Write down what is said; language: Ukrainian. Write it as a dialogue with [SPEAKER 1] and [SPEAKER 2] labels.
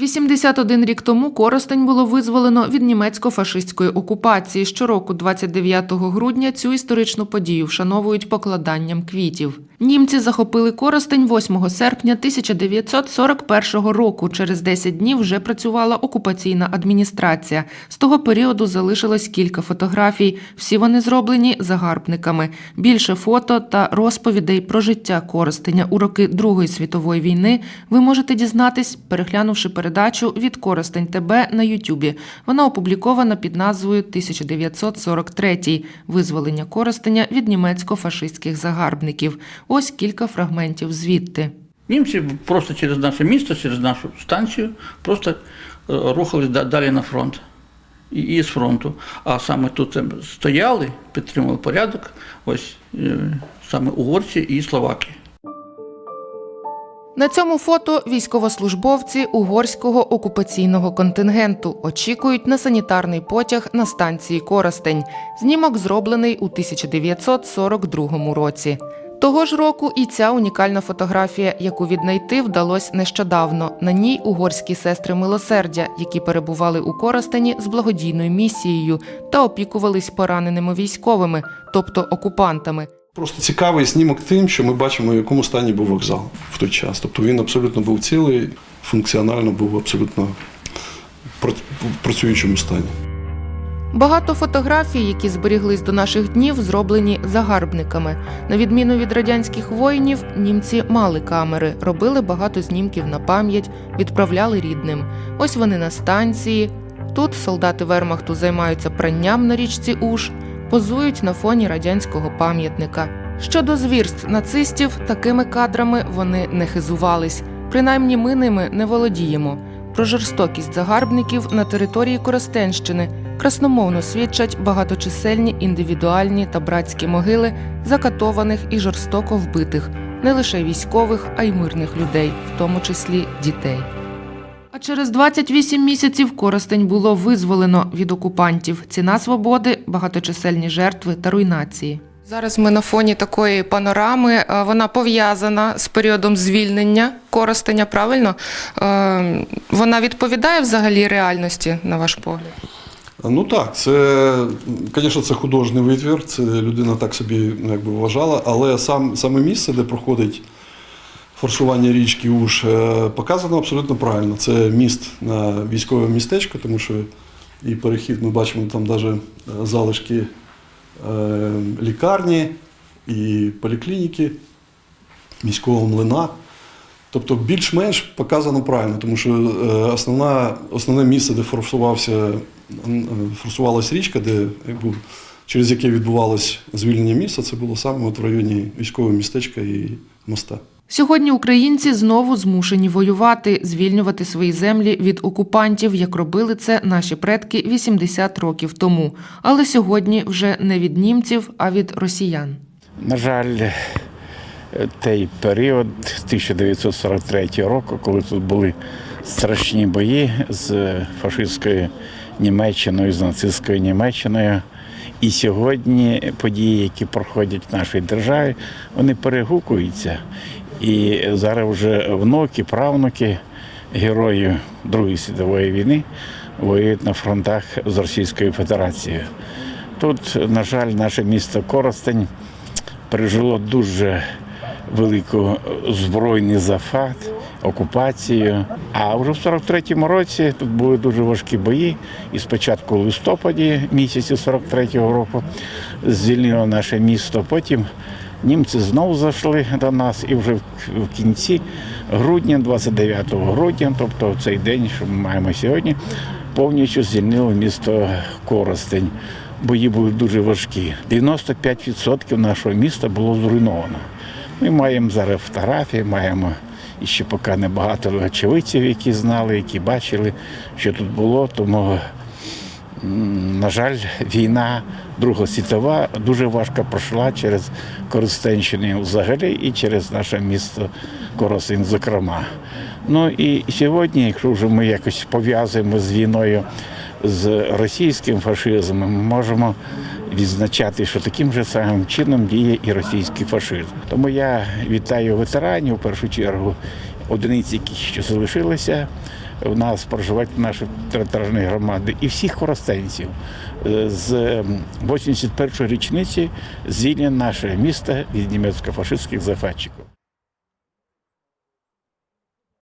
[SPEAKER 1] 81 рік тому Коростень було визволено від німецько-фашистської окупації. Щороку, 29 грудня, цю історичну подію вшановують покладанням квітів. Німці захопили Коростень 8 серпня 1941 року. Через 10 днів вже працювала окупаційна адміністрація. З того періоду залишилось кілька фотографій. Всі вони зроблені загарбниками. Більше фото та розповідей про життя Коростеня у роки Другої світової війни ви можете дізнатись, переглянувши передачу від Коростень ТБ на Ютубі. Вона опублікована під назвою 1943 Визволення Коростеня від німецько-фашистських загарбників. Ось кілька фрагментів звідти.
[SPEAKER 2] Німці просто через наше місто, через нашу станцію просто е, рухались далі на фронт. І, і з фронту. А саме тут е, стояли, підтримували порядок, ось е, саме угорці і словаки.
[SPEAKER 1] На цьому фото військовослужбовці угорського окупаційного контингенту очікують на санітарний потяг на станції Коростень. Знімок зроблений у 1942 році. Того ж року і ця унікальна фотографія, яку віднайти вдалося нещодавно. На ній угорські сестри милосердя, які перебували у Коростені з благодійною місією та опікувались пораненими військовими, тобто окупантами.
[SPEAKER 3] Просто цікавий знімок тим, що ми бачимо, в якому стані був вокзал в той час. Тобто він абсолютно був цілий, функціонально був абсолютно в працюючому стані.
[SPEAKER 1] Багато фотографій, які зберіглись до наших днів, зроблені загарбниками. На відміну від радянських воїнів, німці мали камери, робили багато знімків на пам'ять, відправляли рідним. Ось вони на станції. Тут солдати Вермахту займаються пранням на річці Уж, позують на фоні радянського пам'ятника. Щодо звірств нацистів, такими кадрами вони не хизувались. Принаймні, ми ними не володіємо. Про жорстокість загарбників на території Коростенщини красномовно свідчать багаточисельні індивідуальні та братські могили закатованих і жорстоко вбитих не лише військових, а й мирних людей, в тому числі дітей. А через 28 місяців Коростень було визволено від окупантів. Ціна свободи, багаточисельні жертви та руйнації. Зараз ми на фоні такої панорами. Е, Вона пов'язана з періодом звільнення Коростеня. Правильно Е, вона відповідає взагалі реальності, на ваш погляд?
[SPEAKER 3] Ну так, це, звісно, це художній витвір, це людина так собі ну, якби вважала, але сам, саме місце, де проходить форсування річки Уж, е, показано абсолютно правильно. Це міст на військове містечко, тому що і перехід ми бачимо там навіть залишки е, лікарні і поліклініки, міського млина. Тобто більш-менш показано правильно, тому що е, основна, основне місце, де форсувався, е, річка, де якби, через яке відбувалось звільнення міста, це було саме от в районі військового містечка і моста.
[SPEAKER 1] Сьогодні українці знову змушені воювати, звільнювати свої землі від окупантів, як робили це наші предки 80 років тому. Але сьогодні вже не від німців, а від росіян.
[SPEAKER 4] На жаль, той період 1943 року, коли тут були страшні бої з фашистською Німеччиною, з нацистською Німеччиною. І сьогодні події, які проходять в нашій державі, вони перегукуються. І зараз вже внуки, правнуки героїв Другої світової війни воюють на фронтах з Російською Федерацією. Тут, на жаль, наше місто Коростень пережило дуже велику збройний зафат, окупацію. А вже в 43-му році тут були дуже важкі бої. І спочатку в листопаді місяці 43-го року звільнило наше місто. Потім німці знову зайшли до нас і вже в кінці грудня, 29 грудня, тобто цей день, що ми маємо сьогодні, повністю звільнило місто Коростень. Бої були дуже важкі. 95% нашого міста було зруйновано. Ми маємо зараз фотографії, маємо і ще поки небагато очевидців, які знали, які бачили, що тут було. Тому, на жаль, війна Друга світова дуже важко пройшла через Коростенщину взагалі і через наше місто Коростень, зокрема. Ну і сьогодні, якщо вже ми якось пов'язуємо з війною з російським фашизмом, ми можемо відзначати, що таким же самим чином діє і російський фашизм. Тому я вітаю ветеранів в першу чергу, одиниці, які ще залишилися у нас проживають наші територіальні громади і всіх коростенців. Е, З 81-ї річниці звільнення наше місто від німецько-фашистських захватчиків.